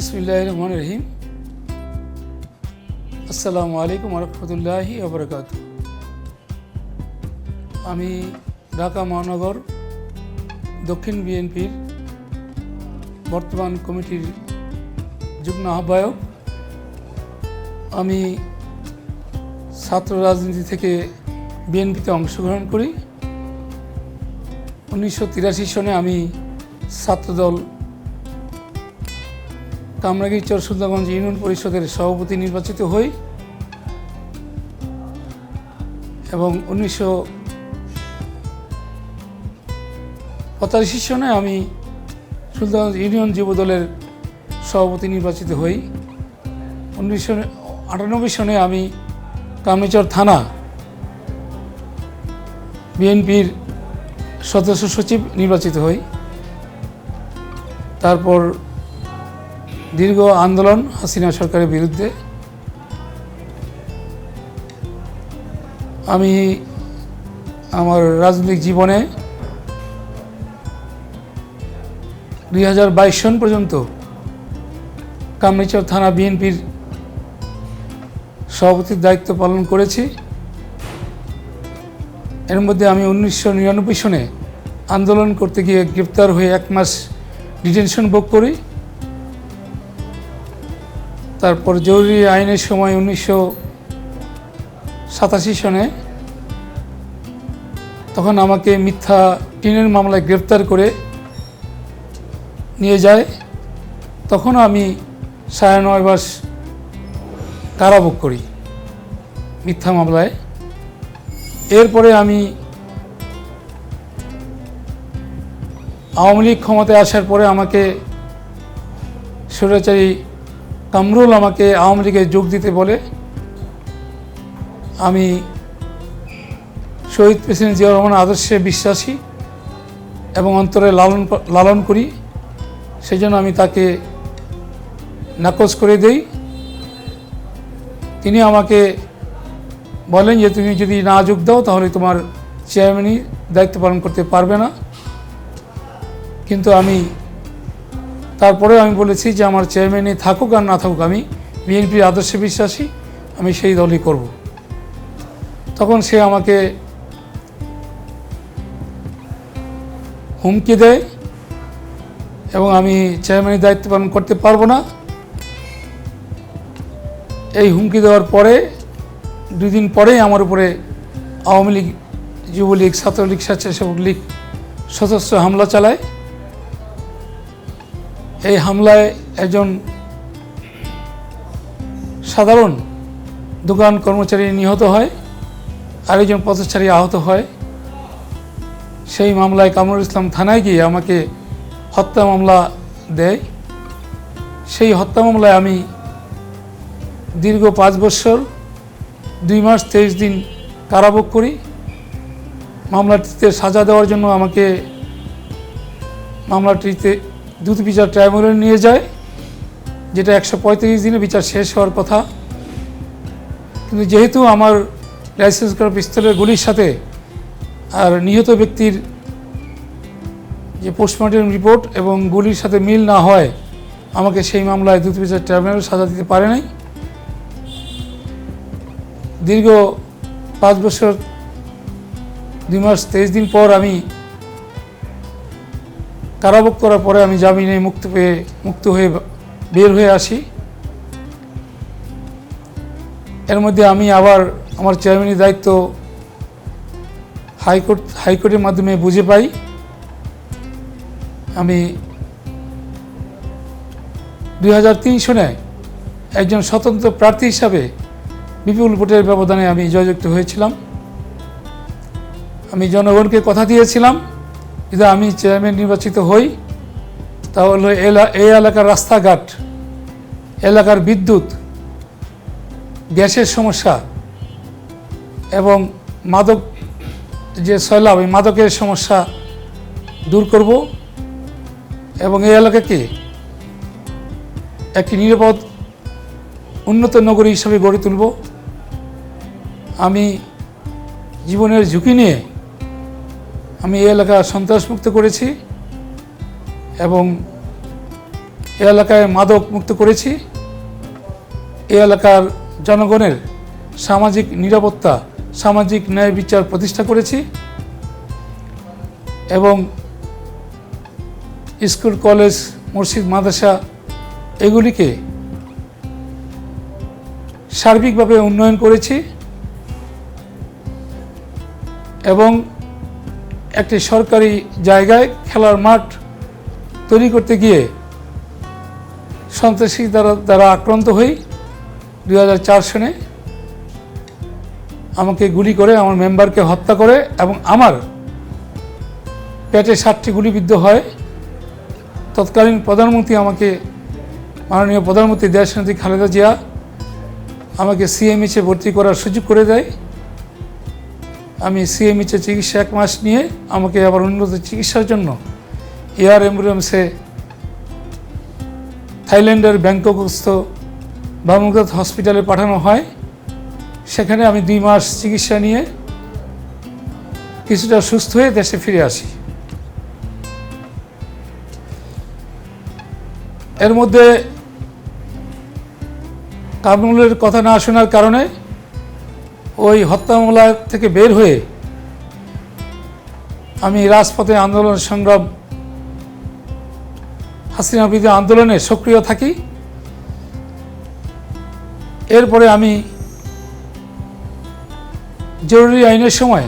রহমান রহিম আসসালামু আলাইকুম রহমতুল্লাহি আবরকাত আমি ঢাকা মহানগর দক্ষিণ বিএনপির বর্তমান কমিটির যুগ্ম আহ্বায়ক। আমি ছাত্র রাজনীতি থেকে বিএনপিতে অংশগ্রহণ করি। উনিশশো তিরাশি সনে আমি ছাত্রদল কামরাগীরচর সুলতাগঞ্জ ইউনিয়ন পরিষদের সভাপতি নির্বাচিত হই এবং উনিশশো পঁচাশি সনে আমি সুলতানগঞ্জ ইউনিয়ন যুবদলের সভাপতি নির্বাচিত হই। উনিশশো আটানব্বই সনে আমি কামরাগীরচর থানা বিএনপির সদস্য সচিব নির্বাচিত হই। তারপর দীর্ঘ আন্দোলন হাসিনা সরকারের বিরুদ্ধে। আমি আমার রাজনৈতিক জীবনে দুই হাজার বাইশ সন পর্যন্ত কামরিচর থানা বিএনপির সভাপতির দায়িত্ব পালন করেছি। এর মধ্যে আমি উনিশশো নিরানব্বই সনে আন্দোলন করতে গিয়ে গ্রেপ্তার হয়ে এক মাস ডিটেনশন ভোগ করি। তারপর জরুরি আইনের সময় উনিশশো সাতাশি সনে তখন আমাকে মিথ্যা টিনের মামলায় গ্রেপ্তার করে নিয়ে যায়। তখন আমি সাড়ে নয় মাস কারাভোগ করি মিথ্যা মামলায়। এরপরে আমি আওয়ামী লীগ ক্ষমতায় আসার পরে আমাকে স্বৈরাচারী কামরুল আমাকে আওয়ামী লীগে যোগ দিতে বলে, আমি শহীদ প্রেসিডেন্ট জিয়াউর রহমান আদর্শে বিশ্বাসী এবং অন্তরে লালন লালন করি। সেই জন্য আমি তাকে নাকচ করে দেই। তিনি আমাকে বলেন যে, তুমি যদি না যোগ দাও, তাহলে তোমার চেয়ারম্যানই দায়িত্ব পালন করতে পারবে না। কিন্তু আমি তারপরে আমি বলেছি যে আমার চেয়ারম্যানে থাকুক আর না থাকুক, আমি বিএনপির আদর্শে বিশ্বাসী, আমি সেই দলই করব। তখন সে আমাকে হুমকি দেয় এবং আমি চেয়ারম্যানের দায়িত্ব পালন করতে পারব না। এই হুমকি দেওয়ার পরে দুই দিন পরেই আমার উপরে আওয়ামী লীগ, যুবলীগ, ছাত্রলীগ, স্বেচ্ছাসেবক লীগ সশস্ত্র হামলা চালায়। এই হামলায় একজন সাধারণ দোকান কর্মচারী নিহত হয়, আরেকজন পথচারী আহত হয়। সেই মামলায় কামরুল ইসলাম থানায় গিয়ে আমাকে হত্যা মামলা দেয়। সেই হত্যা মামলায় আমি দীর্ঘ পাঁচ বছর, দুই মাস তেইশ দিন কারাভোগ করি। মামলাটিতে সাজা দেওয়ার জন্য আমাকে মামলাটিতে দ্রুত বিচার ট্রাইব্যুনালে নিয়ে যায়, যেটা একশো পঁয়ত্রিশ দিনে বিচার শেষ হওয়ার কথা। কিন্তু যেহেতু আমার লাইসেন্স করা পিস্তলের গুলির সাথে আর নিহত ব্যক্তির যে পোস্টমর্টম রিপোর্ট এবং গুলির সাথে মিল না হয়, আমাকে সেই মামলায় দ্রুত বিচার ট্রাইব্যুনাল সাজা দিতে পারে নাই। দীর্ঘ পাঁচ বছর, দুই মাস তেইশ দিন পর আমি কারাভোগ করার পরে আমি জামিনে মুক্ত পেয়ে মুক্ত হয়ে বের হয়ে আসি। এর মধ্যে আমি আবার আমার চেয়ারম্যানের দায়িত্ব হাইকোর্ট, হাইকোর্টের মাধ্যমে বুঝে পাই। আমি দুই হাজার তিন সনে একজন স্বতন্ত্র প্রার্থী হিসাবে বিপুল ভোটের ব্যবধানে আমি জয়যুক্ত হয়েছিলাম। আমি জনগণকে কথা দিয়েছিলাম। যদি আমি চেয়ারম্যান নির্বাচিত হই, তাহলে এই এলাকার রাস্তাঘাট, এলাকার বিদ্যুৎ, গ্যাসের সমস্যা এবং মাদক, যে সয়লাভ এই মাদকের সমস্যা দূর করব এবং এই এলাকাকে একটি নিরাপদ, উন্নত নগরী হিসাবে গড়ে তুলব। আমি জীবনের ঝুঁকি নিয়ে আমি এই এলাকা সন্ত্রাসমুক্ত করেছি এবং এ এলাকায় মাদক মুক্ত করেছি। এ এলাকার জনগণের সামাজিক নিরাপত্তা, সামাজিক ন্যায় বিচার প্রতিষ্ঠা করেছি এবং স্কুল, কলেজ, মসজিদ, মাদ্রাসা এগুলিকে সার্বিকভাবে উন্নয়ন করেছি এবং একটি সরকারি জায়গায় খেলার মাঠ তৈরি করতে গিয়ে সন্ত্রাসী দ্বারা দ্বারা আক্রান্ত হই। দুই সনে আমাকে গুলি করে, আমার মেম্বারকে হত্যা করে এবং আমার পেটে ষাটটি গুলিবিদ্ধ হয়। তৎকালীন প্রধানমন্ত্রী আমাকে, মাননীয় প্রধানমন্ত্রী দেশনেত্রী খালেদা জিয়া আমাকে সিএমএইচে ভর্তি করার সুযোগ করে দেয়। আমি সিএমএইচে চিকিৎসা এক মাস নিয়ে আমাকে আবার উন্নত চিকিৎসার জন্য এয়ার অ্যাম্বুলেন্সে থাইল্যান্ডের ব্যাংককস্থ বামুগত হসপিটালে পাঠানো হয়। সেখানে আমি দুই মাস চিকিৎসা নিয়ে কিছুটা সুস্থ হয়ে দেশে ফিরে আসি। এর মধ্যে কামরুলের কথা না শোনার কারণে ওই হত্যা মামলা থেকে বের হয়ে আমি রাজপথে আন্দোলন সংগ্রাম, হাসিনা বিরোধী আন্দোলনে সক্রিয় থাকি। এরপরে আমি জরুরি আইনের সময়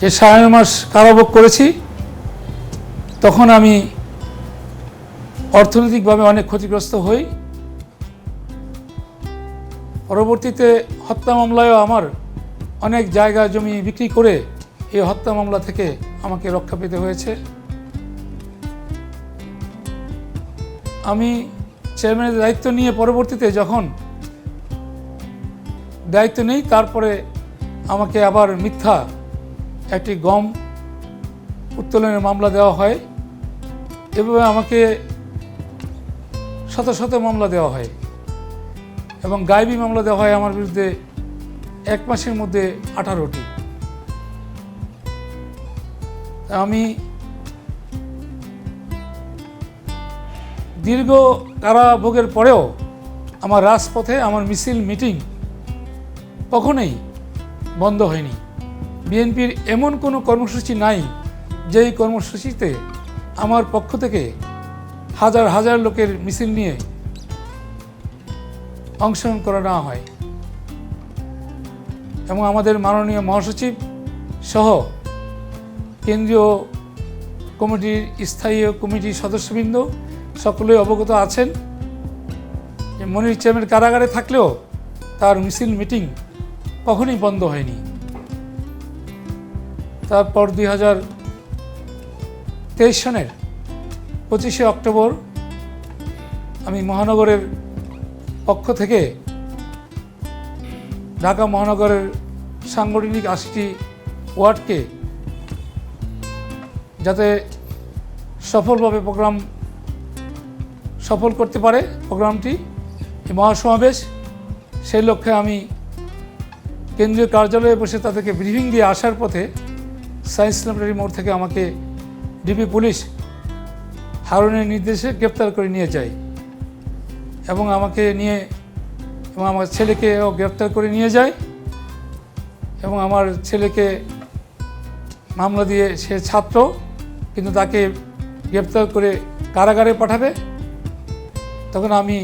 যে সাড়ে মাস কারাভোগ করেছি, তখন আমি অর্থনৈতিকভাবে অনেক ক্ষতিগ্রস্ত হই। পরবর্তীতে হত্যা মামলায়ও আমার অনেক জায়গা জমি বিক্রি করে এই হত্যা মামলা থেকে আমাকে রক্ষা পেতে হয়েছে। আমি চেয়ারম্যানের দায়িত্ব নিয়ে পরবর্তীতে যখন দায়িত্ব নেই, তারপরে আমাকে আবার মিথ্যা একটি গম উত্তোলনের মামলা দেওয়া হয়। এভাবে আমাকে শত শত মামলা দেওয়া হয়। এবং গায়েবী মামলা দেওয়া হয় আমার বিরুদ্ধে এক মাসের মধ্যে আঠারোটি। আমি দীর্ঘ কারাভোগের পরেও আমার রাজপথে আমার মিছিল, মিটিং কখনোই বন্ধ হয়নি। বিএনপির এমন কোনো কর্মসূচি নাই যেই কর্মসূচিতে আমার পক্ষ থেকে হাজার হাজার লোকের মিছিল নিয়ে অংশগ্রহণ করা না হয়। এবং আমাদের মাননীয় মহাসচিব সহ কেন্দ্রীয় কমিটির স্থায়ী কমিটির সদস্যবৃন্দ সকলেই অবগত আছেন যে মনির চেয়ারম্যান কারাগারে থাকলেও তার মিছিল মিটিং কখনই বন্ধ হয়নি। তারপর দুই হাজার তেইশ সনের পঁচিশে অক্টোবর আমি মহানগরের পক্ষ থেকে ঢাকা মহানগরের সাংগঠনিক আশিটি ওয়ার্ডকে যাতে সফলভাবে প্রোগ্রাম সফল করতে পারে প্রোগ্রামটি মহাসমাবেশ, সেই লক্ষ্যে আমি কেন্দ্রীয় কার্যালয়ে বসে তাদেরকে ব্রিফিং দিয়ে আসার পথে সায়েন্স ল্যাবরেটরি মোড় থেকে আমাকে ডিবি পুলিশ হারুনের নির্দেশে গ্রেপ্তার করে নিয়ে যায়। এবং আমাকে নিয়ে এবং আমার ছেলেকেও গ্রেপ্তার করে নিয়ে যায় এবং আমার ছেলেকে মামলা দিয়ে সে ছাত্র, কিন্তু তাকে গ্রেপ্তার করে কারাগারে পাঠাবে। তখন আমি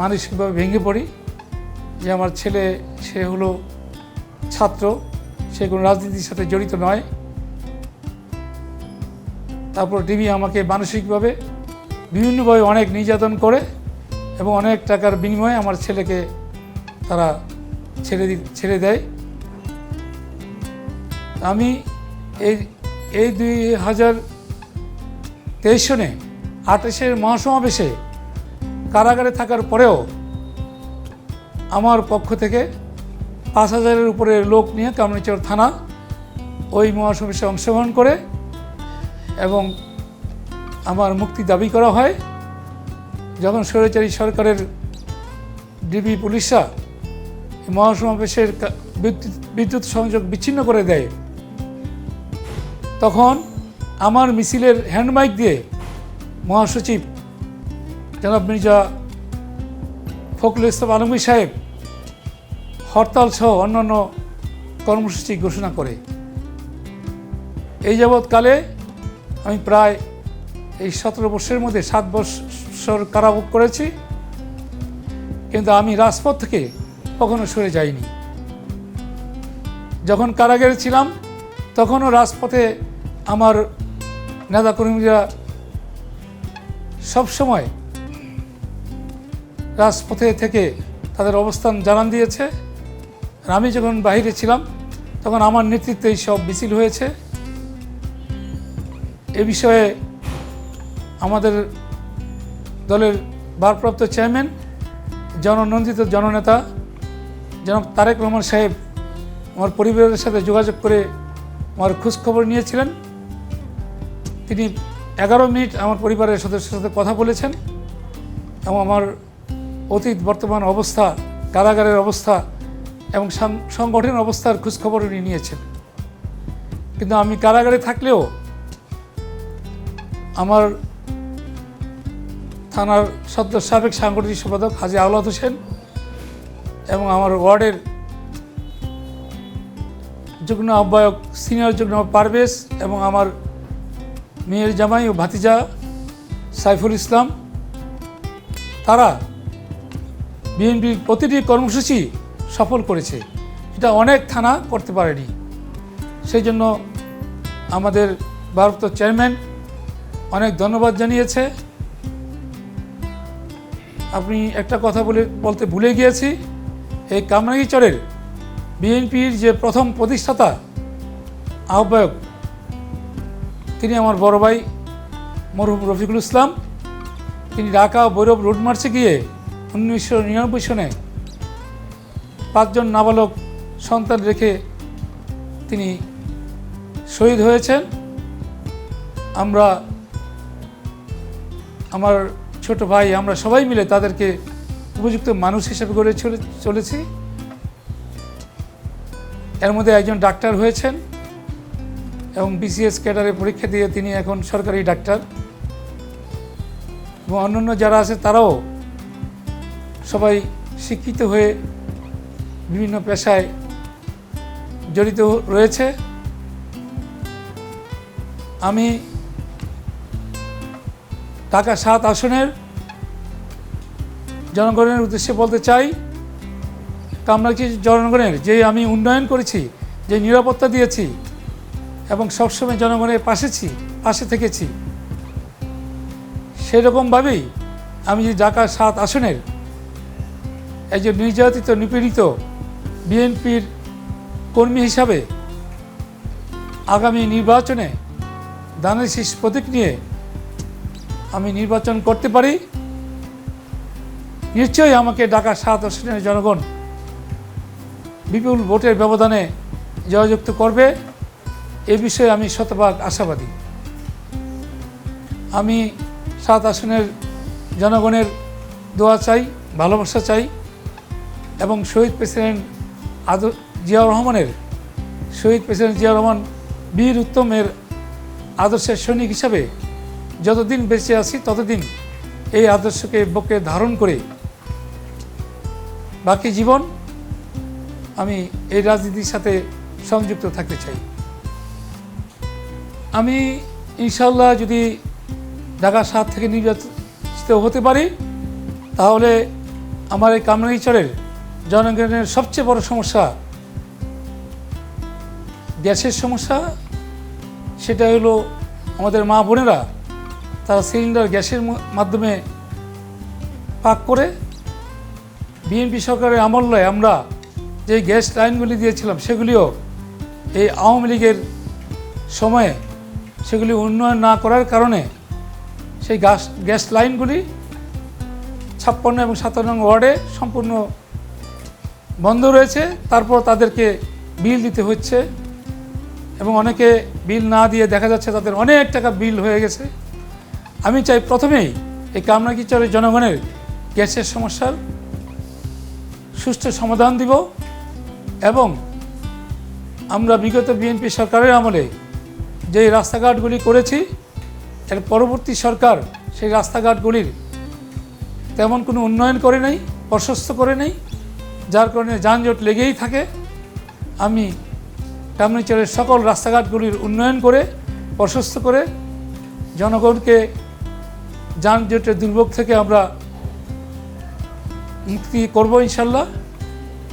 মানসিকভাবে ভেঙে পড়ি যে আমার ছেলে, সে হলো ছাত্র, সে কোনো রাজনীতির সাথে জড়িত নয়। তারপর টিভি আমাকে মানসিকভাবে, বিভিন্নভাবে অনেক নির্যাতন করে। এবং অনেক টাকার বিনিময়ে আমার ছেলেকে তারা ছেড়ে ছেড়ে দেয়। আমি এই এই দুই হাজার তেইশ সনে আঠাশের মহাসমাবেশে কারাগারে থাকার পরেও আমার পক্ষ থেকে পাঁচ হাজারের উপরে লোক নিয়ে কামরাচর থানা ওই মহাসমাবেশে অংশগ্রহণ করে এবং আমার মুক্তি দাবি করা হয়। যখন স্বৈরাচারী সরকারের ডিবি পুলিশরা মহাসমাবেশের বিদ্যুৎ সংযোগ বিচ্ছিন্ন করে দেয়, তখন আমার মিছিলের হ্যান্ডমাইক দিয়ে মহাসচিব জনাব মির্জা ফখরুল ইসলাম আলমগীর সাহেব হরতাল সহ অন্যান্য কর্মসূচি ঘোষণা করে। এই যাবৎকালে আমি প্রায় এই সতেরো বর্ষের মধ্যে সাত বছর কারাভোগ করেছি, কিন্তু আমি রাজপথ থেকে কখনো সরে যাইনি। যখন কারাগারে ছিলাম, তখনও রাজপথে আমার নেতাকর্মীরা সবসময় রাজপথে থেকে তাদের অবস্থান জানান দিয়েছে। আমি যখন বাইরে ছিলাম, তখন আমার নেতৃত্বে এই সব মিছিল হয়েছে। এ বিষয়ে আমাদের দলের ভারপ্রাপ্ত চেয়ারম্যান, জননন্দিত জননেতা, জনাব তারেক রহমান সাহেব আমার পরিবারের সাথে যোগাযোগ করে আমার খোঁজখবর নিয়েছিলেন। তিনি এগারো মিনিট আমার পরিবারের সদস্যের সাথে কথা বলেছেন এবং আমার অতীত, বর্তমান অবস্থা, কারাগারের অবস্থা এবং সংগঠনের অবস্থার খোঁজখবর উনি নিয়েছেন। কিন্তু আমি কারাগারে থাকলেও আমার থানার সদ্য সাবেক সাংগঠনিক সম্পাদক হাজি আওলাদ হোসেন এবং আমার ওয়ার্ডের যুগ্ম আহ্বায়ক, সিনিয়র যুগ্ম পারভেজ এবং আমার মেয়ের জামাই ও ভাতিজা সাইফুল ইসলাম, তারা বিএনপির প্রতিটি কর্মসূচি সফল করেছে। এটা অনেক থানা করতে পারেনি। সেই জন্য আমাদের ভারপ্রাপ্ত চেয়ারম্যান অনেক ধন্যবাদ জানিয়েছে। আপনি একটা কথা বলে বলতে ভুলে গিয়েছি, এই কামরাঙ্গীচরের বিএনপির যে প্রথম প্রতিষ্ঠাতা আহ্বায়ক, তিনি আমার বড় ভাই মরহুম রফিকুল ইসলাম, তিনি ঢাকা ভৈরব রোড মার্চে গিয়ে উনিশশো নিরানব্বই সনে পাঁচজন নাবালক সন্তান রেখে তিনি শহীদ হয়েছেন। আমরা আমার ছোট ভাই, আমরা সবাই মিলে তাদেরকে উপযুক্ত মানুষ হিসেবে গড়ে চলে, চলেছি। এর মধ্যে একজন ডাক্তার হয়েছেন এবং বিসিএস ক্যাডারে পরীক্ষা দিয়ে তিনি এখন সরকারি ডাক্তার। এবং অন্যান্য যারা আছে, তারাও সবাই শিক্ষিত হয়ে বিভিন্ন পেশায় জড়িত রয়েছে। আমি ঢাকা সাত আসনের জনগণের উদ্দেশ্যে বলতে চাই কামরাকি জনগণের যে আমি উন্নয়ন করেছি, যে নিরাপত্তা দিয়েছি, এবং সবসময় জনগণের পাশেছি পাশে থেকেছি, সেরকমভাবেই আমি যে ঢাকা সাত আসনের একজন নির্যাতিত, নিপীড়িত বিএনপির কর্মী হিসাবে আগামী নির্বাচনে দানের শীষ প্রতীক নিয়ে আমি নির্বাচন করতে পারি? নিশ্চয়ই আমাকে ঢাকা সাত আসনের জনগণ বিপুল ভোটের ব্যবধানে জয়যুক্ত করবে। এ বিষয়ে আমি শতভাগ আশাবাদী। আমি সাত আসনের জনগণের দোয়া চাই, ভালোবাসা চাই এবং শহীদ প্রেসিডেন্ট আদ জিয়াউর রহমানের, শহীদ প্রেসিডেন্ট জিয়াউর রহমান বীর উত্তমের আদর্শের সৈনিক হিসাবে যতদিন বেঁচে আছি, ততদিন এই আদর্শকে বুকে ধারণ করে বাকি জীবন আমি এই রাজনীতির সাথে সংযুক্ত থাকতে চাই। আমি ইনশাল্লাহ যদি ঢাকা সাত থেকে নির্বাচিত হতে পারি, তাহলে আমার এই কামরাঙ্গীচরের জনগণের সবচেয়ে বড় সমস্যা, গ্যাসের সমস্যা সেটা হলো আমাদের মা বোনেরা তারা সিলিন্ডার, গ্যাসের মাধ্যমে পাক করে বিএনপি সরকারের আমল্যে আমরা যে গ্যাস লাইনগুলি দিয়েছিলাম, সেগুলিও এই আওয়ামী লীগের সময়ে সেগুলি উন্নয়ন না করার কারণে সেই গ্যাস গ্যাস লাইনগুলি ছাপ্পান্ন এবং সাতান্ন ওয়ার্ডে সম্পূর্ণ বন্ধ রয়েছে। তারপর তাদেরকে বিল দিতে হচ্ছে এবং অনেকে বিল না দিয়ে দেখা যাচ্ছে তাদের অনেক টাকা বিল হয়ে গেছে। আমি চাই প্রথমেই এই কামরাকিচরের জনগণের গ্যাসের সমস্যার সুষ্ঠু সমাধান দিব এবং আমরা বিগত বিএনপি সরকারের আমলে যে রাস্তাঘাটগুলি করেছি এর পরবর্তী সরকার সেই রাস্তাঘাটগুলির তেমন কোনো উন্নয়ন করে নাই, প্রশস্ত করে নেই, যার কারণে যানজট লেগেই থাকে। আমি কামনিচরের সকল রাস্তাঘাটগুলির উন্নয়ন করে, প্রশস্ত করে জনগণকে যানজটের দুর্ভোগ থেকে আমরা মুক্তি করব ইনশাল্লাহ।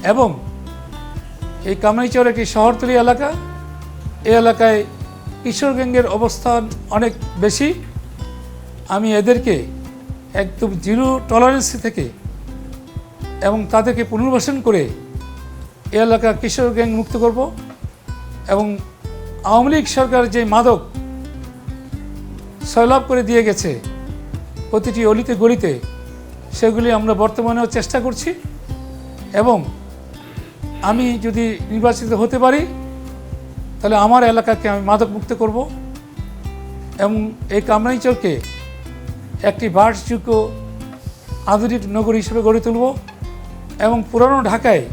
এবং এই কামরাইচর একটি শহরতলি এলাকা, এই এলাকায় কিশোর গ্যাংয়ের অবস্থান অনেক বেশি। আমি এদেরকে একদম জিরো টলারেন্সি থেকে এবং তাদেরকে পুনর্বাসন করে এ এলাকা কিশোর গ্যাং মুক্ত করব। এবং আওয়ামী লীগ সরকার যে মাদক সয়লাভ করে দিয়ে গেছে প্রতিটি অলিতে গলিতে সেগুলি আমরা বর্তমানেও চেষ্টা করছি। এবং আমি যদি নির্বাচিত হতে পারি, তাহলে আমার এলাকাকে আমি মাদক মুক্ত করব এবং এই কামরাইচরকে একটি বাসযোগ্য আধুনিক নগরী হিসেবে গড়ে তুলব এবং পুরানো ঢাকায়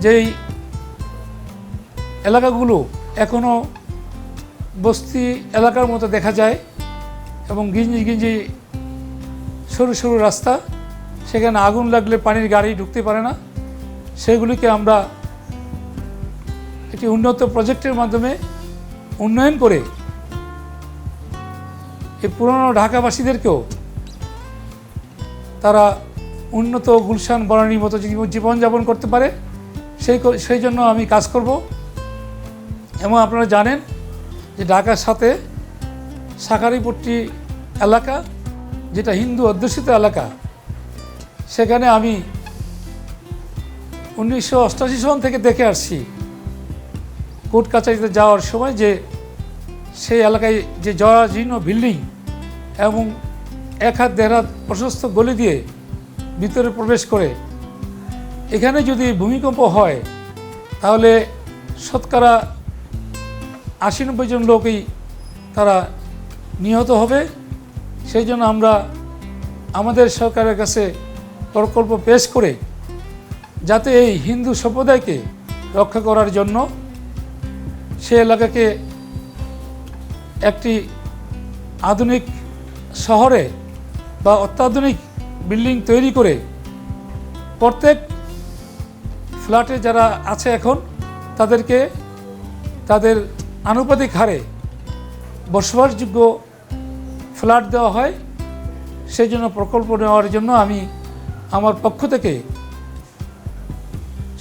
যেই এলাকাগুলো এখনও বস্তি এলাকার মতো দেখা যায় এবং গিঞ্জি গিঞ্জি সরু সরু রাস্তা, সেখানে আগুন লাগলে পানির গাড়ি ঢুকতে পারে না। সেগুলিকে আমরা একটি উন্নত প্রজেক্টের মাধ্যমে উন্নয়ন করে এই পুরনো ঢাকাবাসীদেরকেও তারা উন্নত গুলশান বনানীর মতো জীবনযাপন করতে পারে। সেই সেই জন্য আমি কাজ করব। এবং আপনারা জানেন যে ঢাকার সাথে সাকারিপট্টি এলাকা, যেটা হিন্দু অধ্যুষিত এলাকা, সেখানে আমি উনিশশো অষ্টাশি সন থেকে দেখে আসছি কোর্ট কাছারিতে যাওয়ার সময় যে সেই এলাকায় যে জরাজীর্ণ বিল্ডিং এবং এক হাত দেড় হাত প্রশস্ত গলি দিয়ে ভিতরে প্রবেশ করে। এখানে যদি ভূমিকম্প হয়, তাহলে শতকরা আশি নব্বই জন লোকই তারা নিহত হবে। সেই জন্য আমরা আমাদের সরকারের কাছে প্রকল্প পেশ করে যাতে এই হিন্দু সম্প্রদায়কে রক্ষা করার জন্য সে এলাকাকে একটি আধুনিক শহরে বা অত্যাধুনিক বিল্ডিং তৈরি করে প্রত্যেক ফ্ল্যাটে যারা আছে এখন, তাদেরকে তাদের আনুপাতিক হারে বসবাসযোগ্য ফ্ল্যাট দেওয়া হয় সেই জন্য প্রকল্প নেওয়ার জন্য আমি আমার পক্ষ থেকে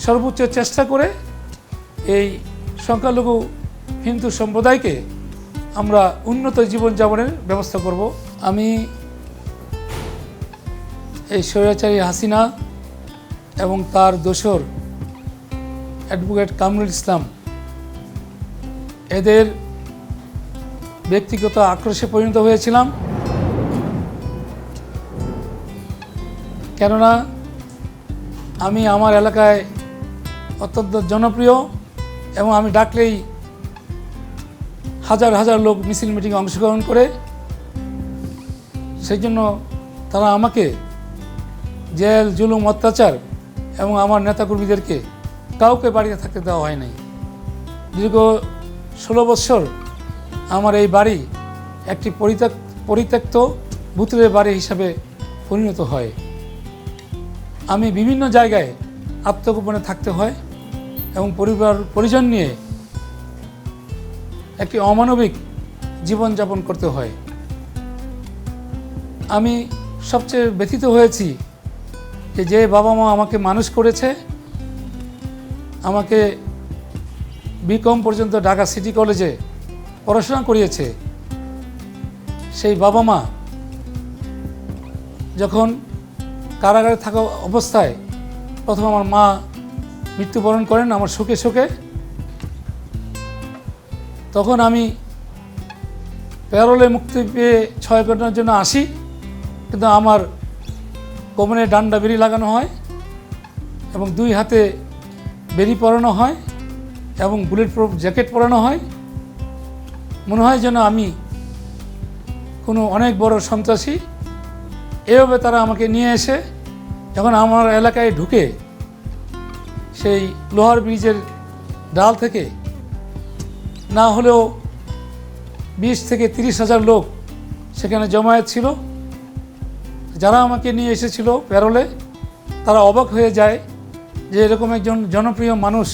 সর্বোচ্চ চেষ্টা করে এই সংখ্যালঘু হিন্দু সম্প্রদায়কে আমরা উন্নত জীবনযাপনের ব্যবস্থা করব। আমি এই স্বৈরাচারী হাসিনা এবং তার দোসর অ্যাডভোকেট কামরুল ইসলাম, এদের ব্যক্তিগত আক্রোশে পরিণত হয়েছিলাম। কেননা আমি আমার এলাকায় অত্যন্ত জনপ্রিয় এবং আমি ডাকলেই হাজার হাজার লোক মিছিল মিটিংয়ে অংশগ্রহণ করে। সেই জন্য তারা আমাকে জেল, জুলুম, অত্যাচার এবং আমার নেতাকর্মীদেরকে কাউকে বাড়িতে থাকতে দেওয়া হয় নাই দীর্ঘ ষোলো বৎসর আমার এই বাড়ি একটি পরিত্যক পরিত্যক্ত ভূতুরে বাড়ি হিসাবে পরিণত হয়। আমি বিভিন্ন জায়গায় আত্মগোপনে থাকতে হয় এবং পরিবার, পরিজন নিয়ে একটি অমানবিক জীবনযাপন করতে হয়। আমি সবচেয়ে ব্যথিত হয়েছি যে যে বাবা মা আমাকে মানুষ করেছে, আমাকে বিকম পর্যন্ত ঢাকা সিটি কলেজে পড়াশোনা করিয়েছে, সেই বাবা মা যখন কারাগারে থাকা অবস্থায় প্রথম আমার মা মৃত্যুবরণ করেন আমার শোকে শোকে, তখন আমি প্যারোলে মুক্তি পেয়ে ছয় ঘটনার জন্য আসি, কিন্তু আমার কোমরে ডান্ডা বেরি লাগানো হয় এবং দুই হাতে বেরি পরানো হয় এবং বুলেট প্রুফ জ্যাকেট পরানো হয়। মনে হয় যেন আমি কোনো অনেক বড় সন্ত্রাসী। এভাবে তারা আমাকে নিয়ে এসে যখন আমার এলাকায় ঢুকে সেই লোহার ব্রিজের ডাল থেকে, না হলেও বিশ থেকে তিরিশ হাজার লোক সেখানে জমায়েত ছিল। যারা আমাকে নিয়ে এসেছিল প্যারোলে, তারা অবাক হয়ে যায় যে এরকম একজন জনপ্রিয় মানুষ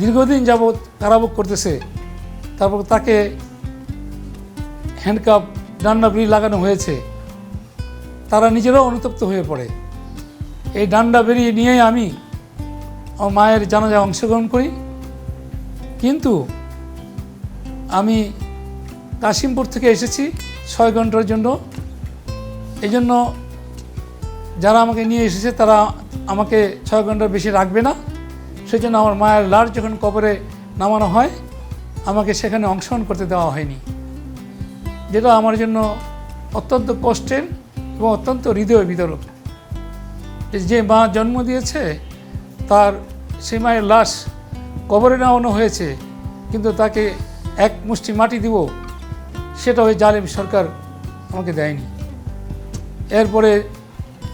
দীর্ঘদিন যাবৎ কারাভোগ করতেছে। তারপর তাকে হ্যান্ডকাপ ডান্ডা বিড়ি লাগানো হয়েছে। তারা নিজেরাও অনুতপ্ত হয়ে পড়ে। এই ডান্ডা বেরিয়ে নিয়েই আমি আমার মায়ের জানাজায় অংশগ্রহণ করি। কিন্তু আমি কাশিমপুর থেকে এসেছি ছয় ঘণ্টার জন্য। এই জন্য যারা আমাকে নিয়ে এসেছে, তারা আমাকে ছয় ঘণ্টার বেশি রাখবে না। সেই জন্য আমার মায়ের লাশ যখন কবরে নামানো হয় আমাকে সেখানে অংশগ্রহণ করতে দেওয়া হয়নি, যেটা আমার জন্য অত্যন্ত কষ্টের এবং অত্যন্ত হৃদয় বিতরক যে- মা জন্ম দিয়েছে, তার সে মায়ের লাশ কবরে নেওয়ানো হয়েছে, কিন্তু তাকে এক মুষ্টি মাটি দিব, সেটা ওই জালিম সরকার আমাকে দেয়নি। এরপরে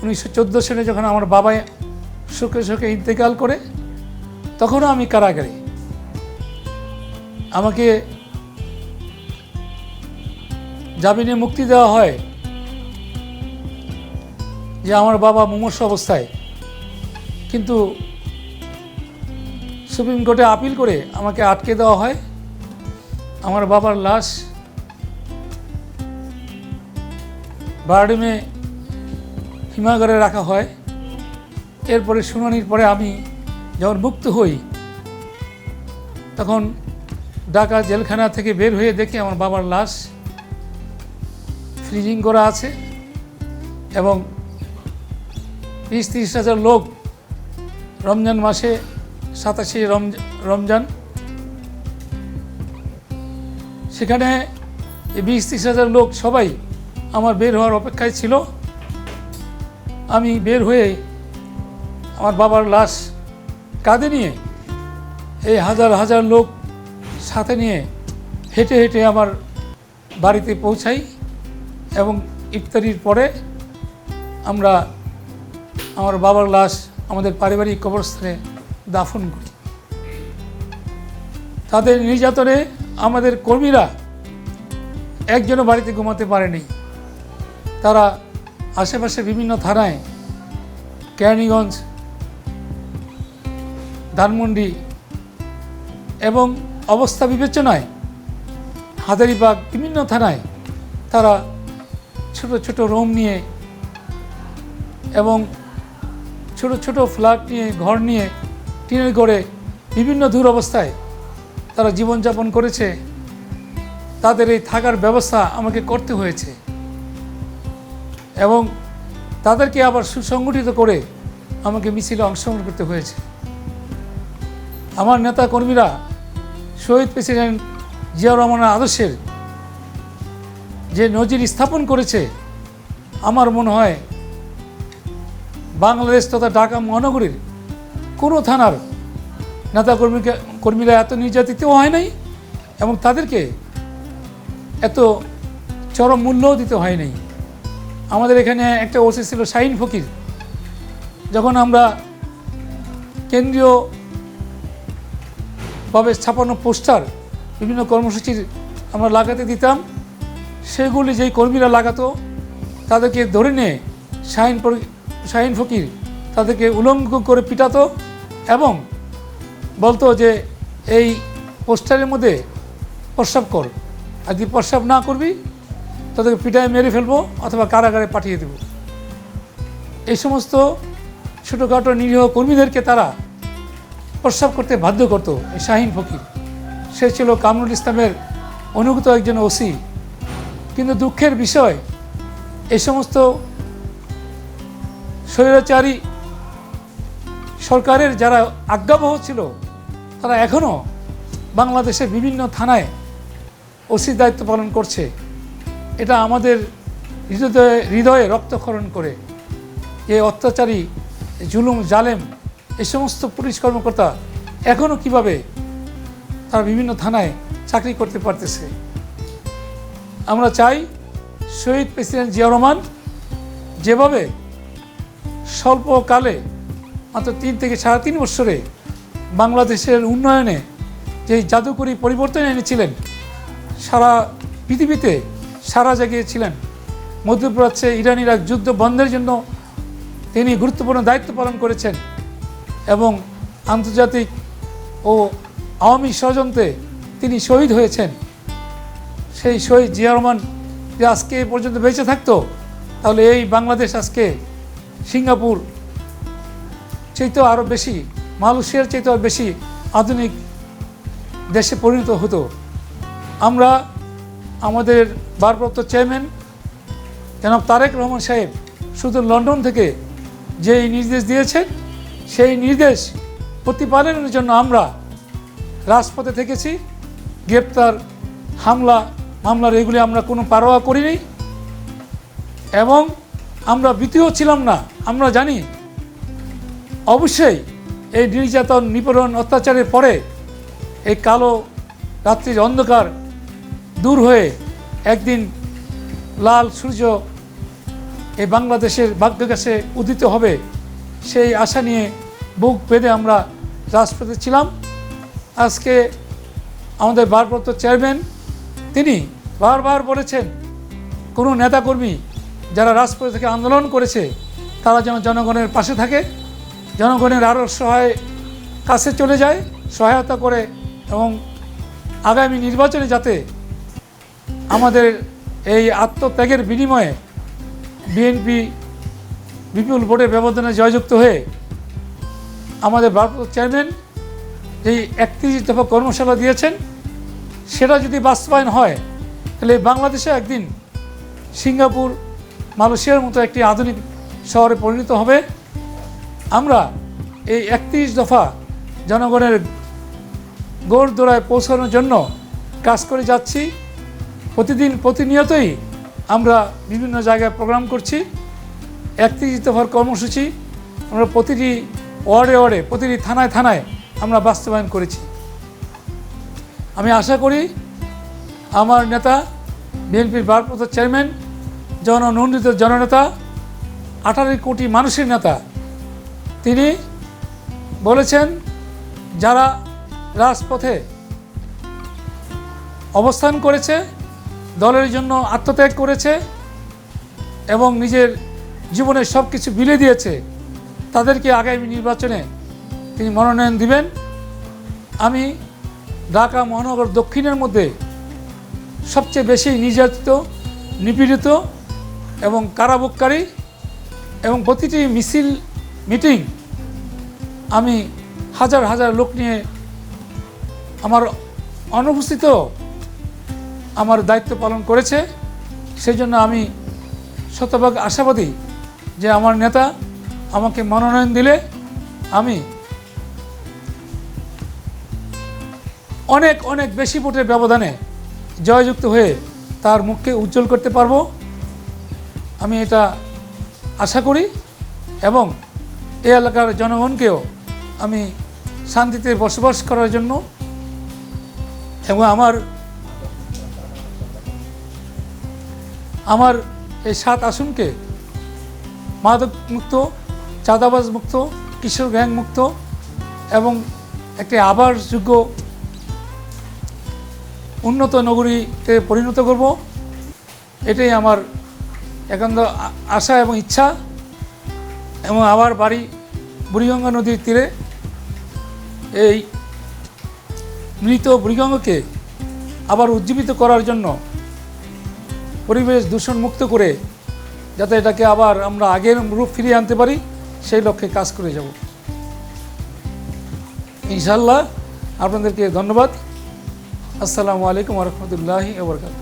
উনিশশো চোদ্দ সালে যখন আমার বাবা সুখে সুখে ইন্তেকাল করে, তখনও আমি কারাগারে। আমাকে জামিনে মুক্তি দেওয়া হয় যে আমার বাবা মুমূর্ষ অবস্থায়। কিন্তু সুপ্রিম কোর্টে আপিল করে আমাকে আটকে দেওয়া হয়। আমার বাবার লাশ বারডেমে হিমাগারে রাখা হয়। এরপরে শুনানির পরে আমি যখন মুক্ত হই, তখন ঢাকা জেলখানা থেকে বের হয়ে দেখি আমার বাবার লাশ ফ্রিজিং করা আছে এবং বিশ তিরিশ হাজার লোক রমজান মাসে সাতাশে রমজান। সেখানে বিশ তিরিশ হাজার লোক সবাই আমার বের হওয়ার অপেক্ষায় ছিল। আমি বের হয়ে আমার বাবার লাশ কাঁধে নিয়ে এই হাজার হাজার লোক সাথে নিয়ে হেঁটে হেঁটে আমার বাড়িতে পৌঁছাই এবং ইফতারির পরে আমরা আমার বাবার লাশ আমাদের পারিবারিক কবরস্থানে দাফন করি। তাদের নির্যাতনে আমাদের কর্মীরা একজনও বাড়িতে ঘুমাতে পারেনি। তারা আশেপাশে বিভিন্ন থানায় কেরানীগঞ্জ, ধানমন্ডি এবং অবস্থা বিবেচনায় হাজারিবাগ বিভিন্ন থানায় তারা ছোট ছোট রুম নিয়ে এবং ছোট ছোট ফ্ল্যাট নিয়ে, ঘর নিয়ে, টিনের ঘরে বিভিন্ন দূর অবস্থায় তারা জীবনযাপন করেছে। তাদের এই থাকার ব্যবস্থা আমাকে করতে হয়েছে। এবং তাদেরকে আবার সুসংগঠিত করে আমাকে মিছিলে অংশগ্রহণ করতে হয়েছে। আমার নেতা কর্মীরা শহীদ প্রেসিডেন্ট জিয়াউর রহমানের আদর্শের যে নজির স্থাপন করেছে, আমার মনে হয় বাংলাদেশ তথা ঢাকা মহানগরীর কোনো থানার নেতা কর্মীকে কর্মীরা এত নির্যাতিত হয় নাই এবং তাদেরকে এত চরম মূল্যও দিতে হয় নাই। আমাদের এখানে একটা ওসি ছিল শাহিন ফকির, যখন আমরা কেন্দ্রীয় ভাবে ছাপানো পোস্টার বিভিন্ন কর্মসূচির আমরা লাগাতে দিতাম। সেগুলি যেই কর্মীরা লাগাতো, তাদেরকে ধরে নিয়ে শাহিন শাহিন ফকির তাদেরকে উলঙ্গ করে পিটাতো এবং বলতো যে, এই পোস্টারের মধ্যে প্রস্রাব কর। আর যদি প্রস্রাব না করবি, তাদেরকে পিটায় মেরে ফেলব অথবা কারাগারে পাঠিয়ে দেব। এই সমস্ত ছোটোখাটো নিরীহ কর্মীদেরকে তারা প্রস্রাব করতে বাধ্য করতো এই শাহিন ফকির। সে ছিল কামরুল ইসলামের অনুগত একজন ওসি। কিন্তু দুঃখের বিষয় এই সমস্ত স্বৈরাচারী সরকারের যারা আজ্ঞাবহ ছিল, তারা এখনও বাংলাদেশের বিভিন্ন থানায় ওসি দায়িত্ব পালন করছে। এটা আমাদের হৃদয়ে হৃদয়ে রক্তক্ষরণ করে। যে অত্যাচারী জুলুম, জালেম এই সমস্ত পুলিশ কর্মকর্তা এখনও কীভাবে তারা বিভিন্ন থানায় চাকরি করতে পারতেছে? আমরা চাই শহীদ প্রেসিডেন্ট জিয়া রহমান যেভাবে স্বল্পকালে মাত্র তিন থেকে সাড়ে তিন বছরে বাংলাদেশের উন্নয়নে যে জাদুকরী পরিবর্তন এনেছিলেন, সারা পৃথিবীতে সারা জাগিয়েছিলেন, মধ্যপ্রাচ্যে ইরানিরা যুদ্ধ বন্ধের জন্য তিনি গুরুত্বপূর্ণ দায়িত্ব পালন করেছেন এবং আন্তর্জাতিক ও আওয়ামী ষড়যন্ত্রে তিনি শহীদ হয়েছেন। সেই শহীদ জিয়া রহমান যে আজকে পর্যন্ত বেঁচে থাকতো, তাহলে এই বাংলাদেশ আজকে সিঙ্গাপুর চাইতেও আরও বেশি, মালয়েশিয়ার চাইতেও বেশি আধুনিক দেশে পরিণত হতো। আমরা আমাদের ভারপ্রাপ্ত চেয়ারম্যান জনাব তারেক রহমান সাহেব শুধু লন্ডন থেকে যেই নির্দেশ দিয়েছেন সেই নির্দেশ প্রতিপালনের জন্য আমরা রাজপথে থেকেছি। গ্রেপ্তার হামলা, মামলার এগুলি আমরা কোনো পারোয়া করিনি। এবং আমরা ভীতিও ছিলাম না, আমরা জানি। অবশ্যই এই নির্যাতন, নিপীড়ন, অত্যাচারের পরে এই কালো রাত্রির অন্ধকার দূর হয়ে একদিন লাল সূর্য এই বাংলাদেশের ভাগ্য কাছে উদিত হবে। সেই আশা নিয়ে বুক বেঁধে আমরা রাজপথে ছিলাম। আজকে আমাদের ভারপ্রাপ্ত চেয়ারম্যান, তিনি বারবার বলেছেন, কোনো নেতাকর্মী যারা রাজপথ থেকে আন্দোলন করেছে, তারা যেন জনগণের পাশে থাকে, জনগণের আরও সহায় কাছে চলে যায়, সহায়তা করে এবং আগামী নির্বাচনে যাতে আমাদের এই আত্মত্যাগের বিনিময়ে বিএনপি বিপুল ভোটের ব্যবধানে জয়যুক্ত হয়ে আমাদের ভারপ্রাপ্ত চেয়ারম্যান যেই একত্রিশ দফা কর্মশালা দিয়েছেন, সেটা যদি বাস্তবায়ন হয়, তাহলে বাংলাদেশে একদিন সিঙ্গাপুর, মালয়েশিয়ার মতো একটি আধুনিক শহরে পরিণত হবে। আমরা এই একত্রিশ দফা জনগণের গোড় দোড়ায় পৌঁছানোর জন্য কাজ করে যাচ্ছি। প্রতিদিন, প্রতিনিয়তই আমরা বিভিন্ন জায়গায় প্রোগ্রাম করছি। একত্রিশ দফার কর্মসূচি আমরা প্রতিটি ওয়ার্ডে ওয়ার্ডে, প্রতিটি থানায় থানায় আমরা বাস্তবায়ন করেছি। আমি আশা করি আমার নেতা, বিএনপির ভারপ্রাপ্ত চেয়ারম্যান জননন্দিত জননেতা, আঠারো কোটি মানুষের নেতা, তিনি বলেছেন, যারা রাজপথে অবস্থান করেছে, দলের জন্য আত্মত্যাগ করেছে এবং নিজের জীবনের সব কিছু বিলে দিয়েছে, তাদেরকে আগামী নির্বাচনে তিনি মনোনয়ন দিবেন। আমি ঢাকা মহানগর দক্ষিণের মধ্যে সবচেয়ে বেশি নির্যাতিত, নিপীড়িত এবং কারাভোগকারী এবং প্রতিটি মিছিল, মিটিং আমি হাজার হাজার লোক নিয়ে আমার অনুপস্থিত, আমার দায়িত্ব পালন করেছে। সেই জন্য আমি শতভাগ আশাবাদী যে আমার নেতা আমাকে মনোনয়ন দিলে আমি অনেক অনেক বেশি ভোটের ব্যবধানে জয়যুক্ত হয়ে তার মুখকে উজ্জ্বল করতে পারব। আমি এটা আশা করি এবং এই এলাকার জনগণকেও আমি শান্তিতে বসবাস করার জন্য এবং আমার আমার এই সাত আসনকে মাদক মুক্ত, চাঁদাবাজ মুক্ত, কিশোর গ্যাং মুক্ত এবং একটি আবাসযোগ্য উন্নত নগরীতে পরিণত করব। এটাই আমার একান্ত আশা এবং ইচ্ছা এবং আমার বাড়ি বুড়িগঙ্গা নদীর তীরে। এই মৃত বুড়িগঙ্গাকে আবার উজ্জীবিত করার জন্য পরিবেশ দূষণ মুক্ত করে যাতে এটাকে আবার আমরা আগের রূপ ফিরিয়ে আনতে পারি, সেই লক্ষ্যে কাজ করে যাব। ইনশাল্লাহ আপনাদেরকে ধন্যবাদ। আসসালামু আলাইকুম রহমতুল্লাহি ওবরকাত